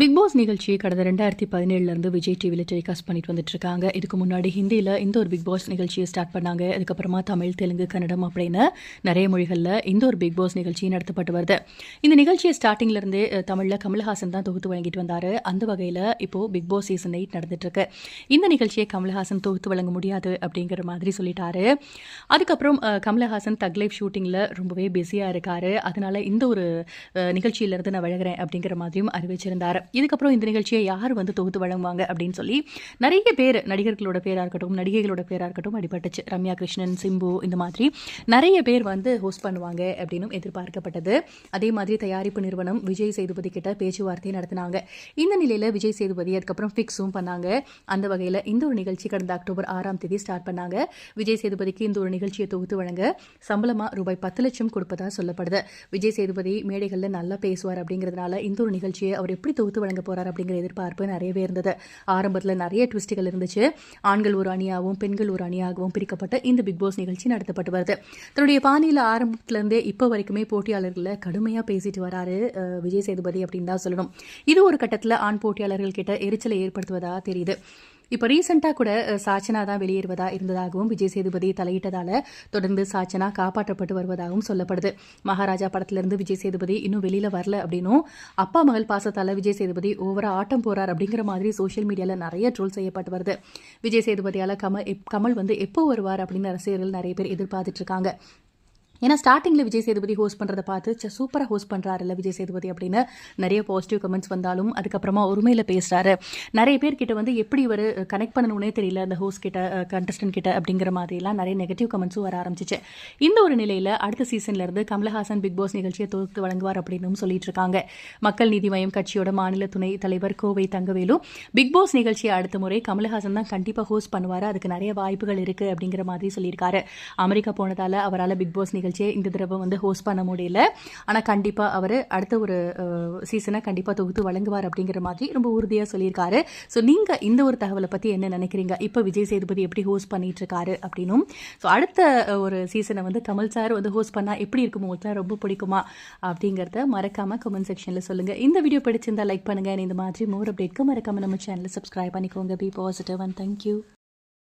Big pass நிகழ்ச்சி கடந்த ரெண்டாயிரத்தி பதினேழுலேருந்து விஜய் டிவியில் டெலிகாஸ்ட் பண்ணிட்டு வந்துட்டு இருக்காங்க. இதுக்கு முன்னாடி ஹிந்தியில் இந்த ஒரு பிக் பாஸ் நிகழ்ச்சியை ஸ்டார்ட் பண்ணாங்க. அதுக்கப்புறமா தமிழ் தெலுங்கு கன்னடம் அப்படின்னு நிறைய மொழிகளில் இந்த ஒரு பிக் பாஸ் நிகழ்ச்சி நடத்தப்பட்டு வருது. இந்த நிகழ்ச்சியை ஸ்டார்டிங்லேருந்தே தமிழில் கமல்ஹாசன் தான் தொகுத்து வழங்கிட்டு வந்தார். அந்த வகையில் இப்போது பிக் பாஸ் சீசன் எயிட் நடந்துட்டுருக்கு இந்த நிகழ்ச்சியை கமல்ஹாசன் தொகுத்து வழங்க முடியாது அப்படிங்கிற மாதிரி சொல்லிட்டாரு. அதுக்கப்புறம் கமல்ஹாசன் கமலஹாசன் தக் லைஃப் ஷூட்டிங்கில் ரொம்பவே பிஸியாக இருக்கார். அதனால இந்த ஒரு நிகழ்ச்சியிலேருந்து நான் விலகிறேன் அப்படிங்கிற மாதிரியும் அறிவிச்சிருந்தார். இதுக்கப்புறம் இந்த நிகழ்ச்சியை யார் வந்து தொகுத்து வழங்குவாங்க அப்படின்னு சொல்லி நிறைய பேர் நடிகர்களோட பேராக இருக்கட்டும் நடிகைகளோட பேராக இருக்கட்டும் அடிபட்டுச்சு. ரம்யா கிருஷ்ணன் சிம்பு இந்த மாதிரி நிறைய பேர் வந்து ஹோஸ்ட் பண்ணுவாங்க அப்படின்னும் எதிர்பார்க்கப்பட்டது. அதே மாதிரி தயாரிப்பு நிறுவனம் விஜய் சேதுபதி கிட்ட பேச்சுவார்த்தை நடத்தினாங்க. இந்த நிலையில் விஜய் சேதுபதி அதுக்கப்புறம் ஃபிக்ஸும் பண்ணாங்க. அந்த வகையில் இந்த ஒரு நிகழ்ச்சி கடந்த அக்டோபர் ஆறாம் தேதி ஸ்டார்ட் பண்ணாங்க. விஜய் சேதுபதிக்கு இந்த ஒரு நிகழ்ச்சியை தொகுத்து வழங்க சம்பளமாக ரூபாய் பத்து லட்சம் கொடுப்பதா சொல்லப்படுது. விஜய் சேதுபதி மேடைகளில் நல்லா பேசுவார் அப்படிங்கிறதுனால இந்த ஒரு நிகழ்ச்சியை அவர் எப்படி தொகுத்து வழங்க போறார் அப்படிங்கிற எதிர்பார்ப்பு நிறையவே இருந்தது. ஆரம்பத்தில் நிறைய ட்விஸ்ட்டுகள் இருந்துச்சு. ஆண்கள் ஒரு அணியாகவும் பெண்கள் ஒரு அணியாகவும் பிரிக்கப்பட்ட இந்த பிக் பாஸ் நிகழ்ச்சி நடத்தப்பட்டு வருது. தன்னுடைய பாணியில் ஆரம்பத்திலேருந்தே இப்போ வரைக்குமே போட்டியாளர்களை கடுமையாக பேசிட்டு வராரு விஜய் சேதுபதி அப்படின்னு தான் சொல்லணும். இது ஒரு கட்டத்தில் ஆண் போட்டியாளர்கள் கிட்ட எரிச்சலை ஏற்படுத்துவதாக தெரியுது. இப்போ ரீசெண்டாக கூட சாச்சனா தான் வெளியேறுவதா இருந்ததாகவும் விஜய் சேதுபதி தலையிட்டதால தொடர்ந்து சாச்சனா காப்பாற்றப்பட்டு வருவதாகவும் சொல்லப்படுது. மகாராஜா படத்திலிருந்து விஜய் சேதுபதி இன்னும் வெளியில் வரல அப்படின்னும் அப்பா மகள் பாசத்தால் விஜய் சேதுபதி ஓவரா ஆட்டம் போறார் அப்படிங்கிற மாதிரி சோஷியல் மீடியாவில் நிறைய ட்ரோல் செய்யப்பட்டு வருது. விஜய் சேதுபதியால் கமல் கமல் வந்து எப்போ வருவார் அப்படின்னு ரசிகர்கள் நிறைய பேர் எதிர்பார்த்துட்டு இருக்காங்க. ஏன்னா ஸ்டார்டிங்கில் விஜய் சேதுபதி ஹோஸ்ட் பண்ணுறதை பார்த்து சூப்பராக ஹோஸ்ட் பண்ணுறாருல்ல விஜய் சேதுபதி அப்படின்னு நிறைய பாசிட்டிவ் கமெண்ட்ஸ் வந்தாலும் அதுக்கப்புறமா உரிமையில் பேசுகிறாரு நிறைய பேர்கிட்ட வந்து எப்படி இவர் கனெக்ட் பண்ணணும்னே தெரியல அந்த ஹோஸ்ட் கிட்ட கண்டஸ்டன்ட் கிட்ட அப்படிங்கிற மாதிரிலாம் நிறைய நெகட்டிவ் கமெண்ட்ஸும் வர ஆரம்பிச்சிச்சு. இந்த ஒரு நிலையில் அடுத்த சீசன்ல இருந்து கமலஹாசன் பிக் பாஸ் நிகழ்ச்சியை தொகுத்து வழங்குவார் அப்படின்னு சொல்லிட்டு இருக்காங்க. மக்கள் நீதி மையம் கட்சியோட மாநில துணை தலைவர் கோவை தங்கவேலு. பிக் பாஸ் நிகழ்ச்சியை அடுத்த முறை கமலஹாசன் தான் கண்டிப்பாக ஹோஸ்ட் பண்ணுவார். அதுக்கு நிறைய வாய்ப்புகள் இருக்கு அப்படிங்கிற மாதிரி சொல்லியிருக்காரு. அமெரிக்கா போனதால் அவரால் பிக் பாஸ் நிகழ்ச்சியை இந்த தடவை வந்து ஹோஸ்ட் பண்ண முடியல. ஆனால் கண்டிப்பாக அவர் அடுத்த ஒரு சீசனை கண்டிப்பாக தொகுத்து வழங்குவார் அப்படிங்கிற மாதிரி ரொம்ப உறுதியாக சொல்லியிருக்காரு. ஸோ நீங்கள் இந்த ஒரு தகவலை பற்றி என்ன நினைக்கிறீங்க? இப்போ விஜய் சேதுபதி எப்படி ஹோஸ்ட் பண்ணிட்டு இருக்காரு அப்படின்னும். ஸோ அடுத்த ஒரு சீசனை வந்து கமல் சார் வந்து ஹோஸ்ட் பண்ணால் எப்படி இருக்குமோ உங்களுக்கு ரொம்ப பிடிக்குமா? அப்படிங்கிறத மறக்காம கமெண்ட் செக்ஷனில் சொல்லுங்கள் இந்த வீடியோ பிடிச்சிருந்தா லைக் பண்ணுங்க. இந்த மாதிரி மோர் அப்டேட்க்கு மறக்காமல் நம்ம சேனலை சப்ஸ்கிரைப் பண்ணிக்கோங்க. B positive and thank you